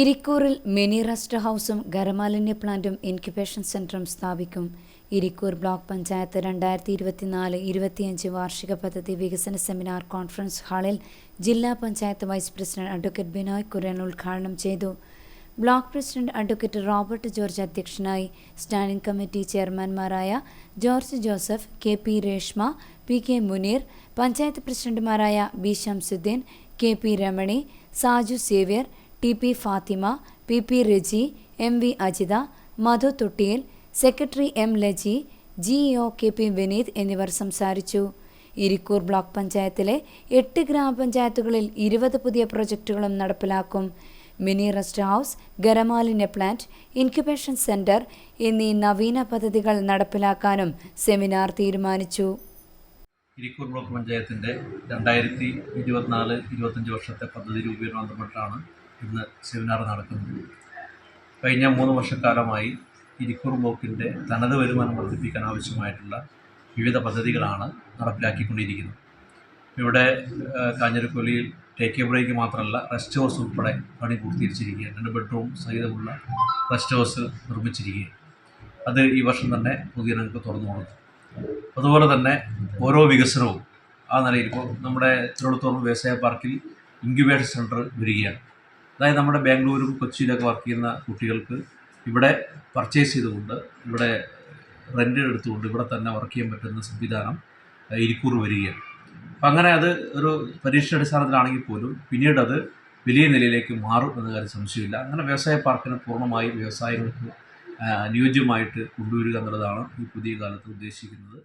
ഇരിക്കൂറിൽ mini rest ഹൗസും ഖരമാലിന്യ പ്ലാന്റും incubation സെന്ററും സ്ഥാപിക്കും. ഇരിക്കൂർ ബ്ലോക്ക് പഞ്ചായത്ത് രണ്ടായിരത്തി ഇരുപത്തിനാല് ഇരുപത്തിയഞ്ച് വാർഷിക പദ്ധതി വികസന സെമിനാർ കോൺഫറൻസ് ഹാളിൽ ജില്ലാ panchayat vice president advocate Binoy Kurian ഉദ്ഘാടനം ചെയ്തു. Block president advocate Robert George അധ്യക്ഷനായി standing committee ചെയർമാൻമാരായ George Joseph K P Reshma P K Muneer panchayat പ്രസിഡന്റുമാരായ B Shamsuddin K P Ramani Saju Xavier T P Fathima P P Reji M V Ajitha Madhu Thottiyil secretary M Laji G O K P Vineeth എന്നിവർ സംസാരിച്ചു. Irikkur block പഞ്ചായത്തിലെ എട്ട് ഗ്രാമപഞ്ചായത്തുകളിൽ ഇരുപത് പുതിയ പ്രൊജക്റ്റുകളും നടപ്പിലാക്കും. Mini rest house ഗരമാലിന്യ പ്ലാന്റ് ഇൻക്യുബേഷൻ സെന്റർ എന്നീ നവീന പദ്ധതികൾ നടപ്പിലാക്കാനും സെമിനാർ തീരുമാനിച്ചു. ഇരിക്കൂർ ബ്ലോക്ക് പഞ്ചായത്തിന്റെ രണ്ടായിരത്തി ഇരുപത്തിനാല് ഇരുപത്തഞ്ച് വർഷത്തെ പദ്ധതി രൂപീകരണം ബന്ധപ്പെട്ടാണ് ഇന്ന് സെമിനാർ നടക്കുന്നത് കഴിഞ്ഞ മൂന്ന് വർഷക്കാലമായി ഇരിക്കൂർ ബ്ലോക്കിന്റെ തനത് വരുമാനം വർദ്ധിപ്പിക്കാൻ ആവശ്യമായിട്ടുള്ള വിവിധ പദ്ധതികളാണ് നടപ്പിലാക്കിക്കൊണ്ടിരിക്കുന്നത്. ഇവിടെ കാഞ്ഞിരക്കൊലിയിൽ ടേക്ക് എ ബ്രേക്ക് മാത്രമല്ല റെസ്റ്റ് ഹൗസ് ഉൾപ്പെടെ പണി പൂർത്തീകരിച്ചിരിക്കുകയാണ്. രണ്ട് ബെഡ്റൂം സഹിതമുള്ള റെസ്റ്റ് ഹൗസ് നിർമ്മിച്ചിരിക്കുകയാണ്. അത് ഈ വർഷം തന്നെ പൊതുജനങ്ങൾക്ക് തുറന്നു കൊടുത്തു. അതുപോലെ തന്നെ ഓരോ വികസനവും ആ നിലയിൽ ഇപ്പോൾ നമ്മുടെ തിരുവനന്തപുരം വ്യവസായ പാർക്കിൽ ഇൻക്യുബേഷൻ സെന്റർ വരികയാണ്. അതായത് നമ്മുടെ ബാംഗ്ലൂരും കൊച്ചിയിലൊക്കെ വർക്ക് ചെയ്യുന്ന കുട്ടികൾക്ക് ഇവിടെ പർച്ചേസ് ചെയ്തുകൊണ്ട് ഇവിടെ റെന്റ് എടുത്തുകൊണ്ട് ഇവിടെ തന്നെ വർക്ക് ചെയ്യാൻ പറ്റുന്ന സംവിധാനം ഇരിക്കൂർ വരികയാണ്. അപ്പം അങ്ങനെ അത് ഒരു പരീക്ഷണാടിസ്ഥാനത്തിലാണെങ്കിൽ പോലും പിന്നീട് അത് വലിയ നിലയിലേക്ക് മാറും എന്ന കാര്യം സംശയമില്ല. അങ്ങനെ വ്യവസായ പാർക്കിനെ പൂർണമായി വ്യവസായങ്ങൾക്ക് അനുയോജ്യമായിട്ട് കൊണ്ടുവരിക എന്നുള്ളതാണ് ഈ പുതിയ കാലത്ത് ഉദ്ദേശിക്കുന്നത്.